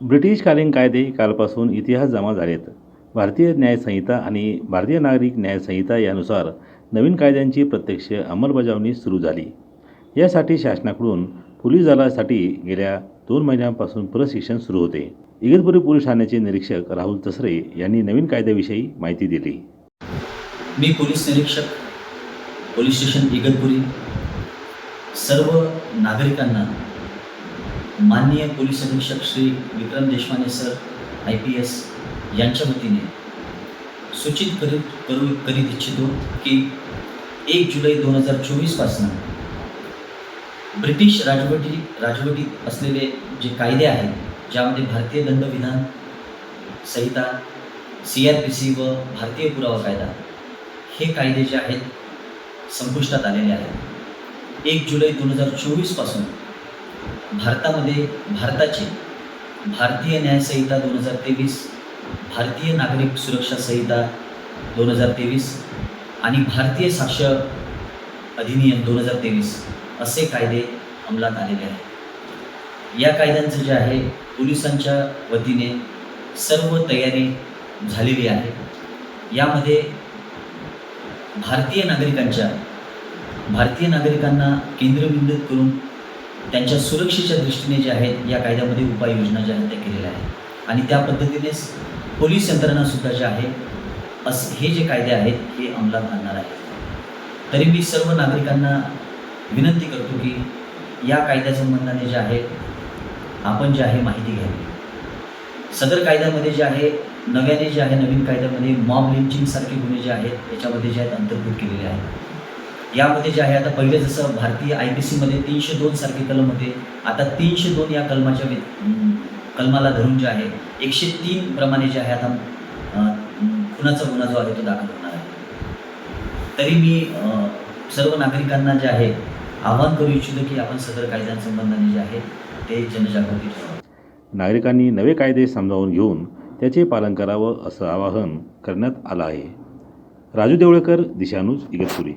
ब्रिटिशकालीन कायदे कालपासून इतिहास जमा झालेत. भारतीय न्यायसंहिता आणि भारतीय नागरिक न्यायसंहिता यानुसार नवीन कायद्यांची प्रत्यक्ष अंमलबजावणी सुरू झाली. यासाठी शासनाकडून पोलीस दलासाठी गेल्या दोन महिन्यांपासून प्रशिक्षण सुरू होते. इगतपुरी पोलीस ठाण्याचे निरीक्षक राहुल तसरे यांनी नवीन कायद्याविषयी माहिती दिली. मी पोलीस निरीक्षक पोलीस स्टेशन इगतपुरी. सर्व नागरिकांना माननीय पोलीस अधीक्षक Shri Vikram Deshpande sir I P S यांच्या वतीने सूचित करीत करू करीत इच्छितो की एक जुलै दोन हजार चोवीसपासून ब्रिटिश राजवटी राजवटीत असलेले जे कायदे आहेत ज्यामध्ये भारतीय दंडविधान संहिता सी आर पी सी व भारतीय पुरावा कायदा हे कायदे जे आहेत संपुष्टात आलेले आहेत. एक जुलै दोन हजार चोवीसपासून भारतामध्ये भारताची भारतीय न्यायसंहिता दोन हजार तेवीस भारतीय नागरिक सुरक्षा संहिता दोन हजार तेवीस आणि भारतीय साक्ष अधिनियम दोन हजार तेवीस असे कायदे अंमलात आलेले आहेत. या कायद्यांचं जे आहे पोलिसांच्या वतीने सर्व तयारी झालेली आहे. यामध्ये भारतीय नागरिकांच्या भारतीय नागरिकांना केंद्रबिंदू करून त्यांच्या सुरक्षेच्या दृष्टीने जे आहेत या कायद्यामध्ये उपाययोजना ज्या आहेत त्या केलेल्या आहेत. आणि त्या पद्धतीनेच पोलीस यंत्रणासुद्धा जे आहे अस हे जे कायदे आहेत हे अंमलात आणणार आहेत. तरी मी सर्व नागरिकांना विनंती करतो की या कायद्यासंबंधाने जे आहे आपण जे आहे माहिती घ्यावी. सदर कायद्यामध्ये जे आहे नव्याने जे आहे नवीन कायद्यामध्ये मॉब लिंचिंगसारखे गुन्हे जे आहेत त्याच्यामध्ये जे आहेत अंतर्भूत केलेले आहेत. यामध्ये जे आहे आता पहिले जसं भारतीय आय पी सीमध्ये तीनशे दोन सारखे कलम होते. आता तीनशे दोन या कलमाच्या कलमाला धरून जे आहे एकशे तीन प्रमाणे जे आहे आता खुनाचा गुन्हा जो आहे तो दाखल होणार आहे. तरी मी अं, सर्व नागरिकांना जे आहे आवाहन करू इच्छितो की आपण सदर कायद्यांसंबंधाने जे आहे ते जनजागृती नागरिकांनी नवे कायदे समजावून घेऊन त्याचे पालन करावं असं आवाहन करण्यात आलं आहे. राजू देवळकर दिशानूज इगतपुरी.